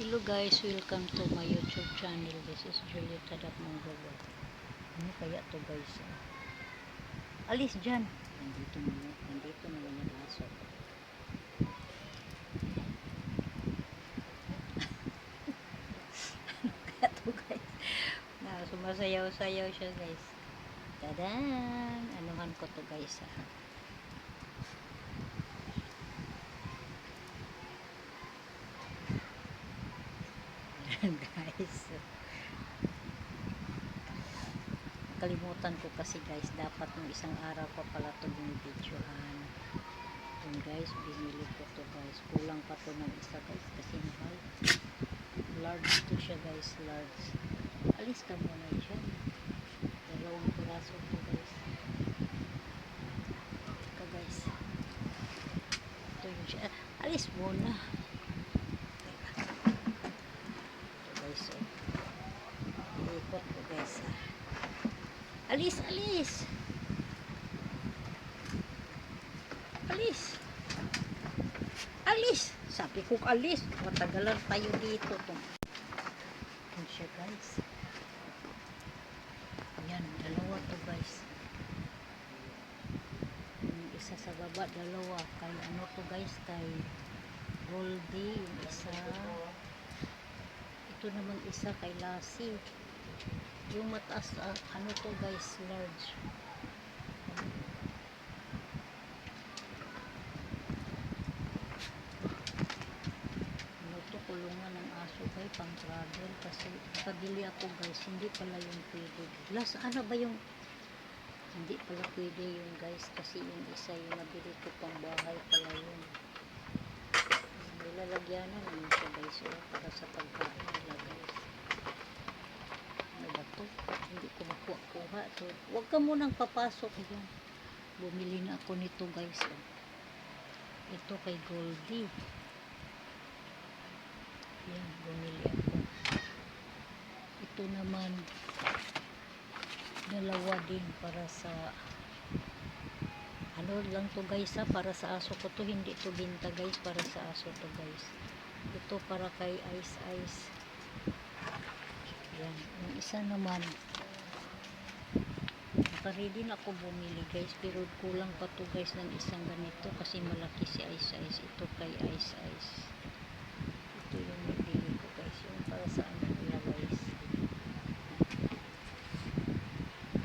Hello guys, welcome to my YouTube channel. This is Julieta Dakmonggogo. Ano kaya to guys? Alis dyan. Nandito naman, nandito naman yung aso. kaya to guys? Na, sumasayaw-sayaw siya guys. Tadaan! Anuhan ko to guys ah. Ayan, guys. Kalimutan ko kasi guys, dapat nung isang araw pa pala ito binibidyohan. Yun guys, binili ko to guys. Kulang pa to ng isa guys kasi mahal. Large to siya guys, large. Alis ka muna dyan. Dalawang piraso to guys. Ito guys. Ito yun siya. Alis muna. Ito guys, oh. Iikot ko guys. Alis, alis! Alis! Alis! Sabi ko alis. Matagalan tayo dito. Ito siya guys. Yan, dalawa to guys. Yung isa sa baba, dalawa. Kay ano to guys, kay Goldie, yung isa. Ito naman isa kay Lassie. Yung mataas, ah, ano to guys, large. Ano to, kulungan ng aso guys, pang travel. Kasi pabili ako guys, hindi pala yung pwede. Last, ano ba yung, hindi pala pwede yung guys, kasi yung isa yung nabili ko pang bahay pala yun. Nilalagyanan naman siya guys, oh, para sa pagkain nila guys to? Hindi ko makuha-kuha to. Huwag ka munang papasok. Ayan. Bumili na ako nito guys. oh. Ito kay Goldie. Yan, bumili ako. Ito naman, dalawa din para sa ano lang to guys ha, para sa aso ko to, hindi to binta guys, para sa aso to guys. Ito para kay Ice Ice. Yan. Yung isa naman, nakaready na ako bumili guys, pero kulang pa to guys ng isang ganito kasi malaki si Ice Ice. Ito kay Ice Ice. Ito yung nabili ko guys, yung para sa ano nila guys.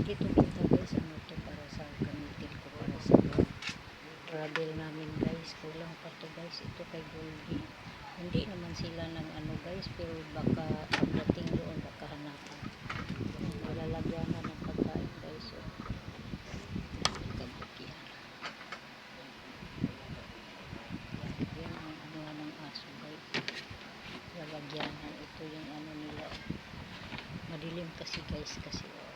Dito kita guys, ano to para sa gamitin ko para sa travel namin guys. Kulang pa to guys. Ito kay Goldie hindi naman sila ng ano guys pero baka pagdating doon baka hanapan. Malalagyan na ng pagkain guys so kabuk yan yan ang ano ng aso guys. Lalagyanan. Ito yung ano nila madilim kasi guys kasi oh.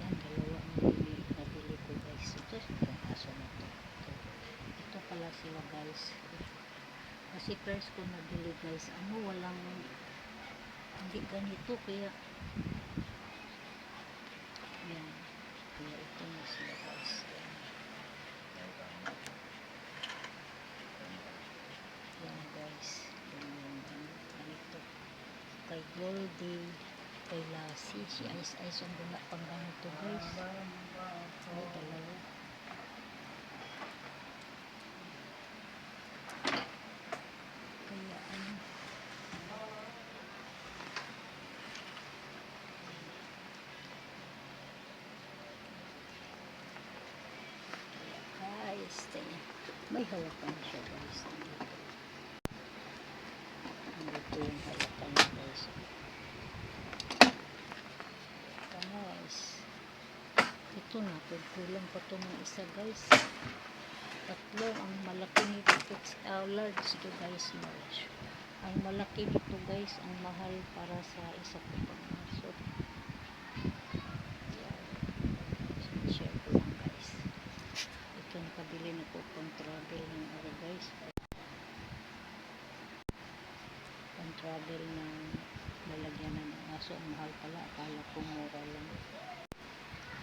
yan dalawa nabili, nabili ko guys. Ito yung aso na to. Ito, ito pala sila guys kasi first ko nabili guys ano walang hindi ganito kaya yan. Kaya ito na sila guys. Yan, yan guys. Yan yung ganito. Kay Goldie kay Lassie. Si Ice Ice ang wala pang ganito guys. Ay dalawa kaya ano guys may hawakan siya guys. Dito yung hawakan niya guys. Guys. Ito na kulang pa to ng isa guys. Tatlo ang malaki nito it's uh, large to guys large. Ang malaki nito guys ang mahal para sa isa ko pang aso Yan. share ko lang guys ito nakabili na po pang travel ng ano guys. Pang travel ng lalagyan ng aso ang mahal pala. Akala ko mura lang.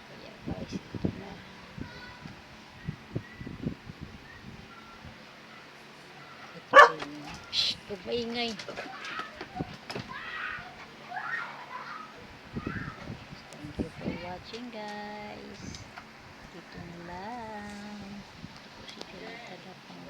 Kaya guys ito na. Ito yung Huwag maingay. Thank you for watching guys. Sarap ng.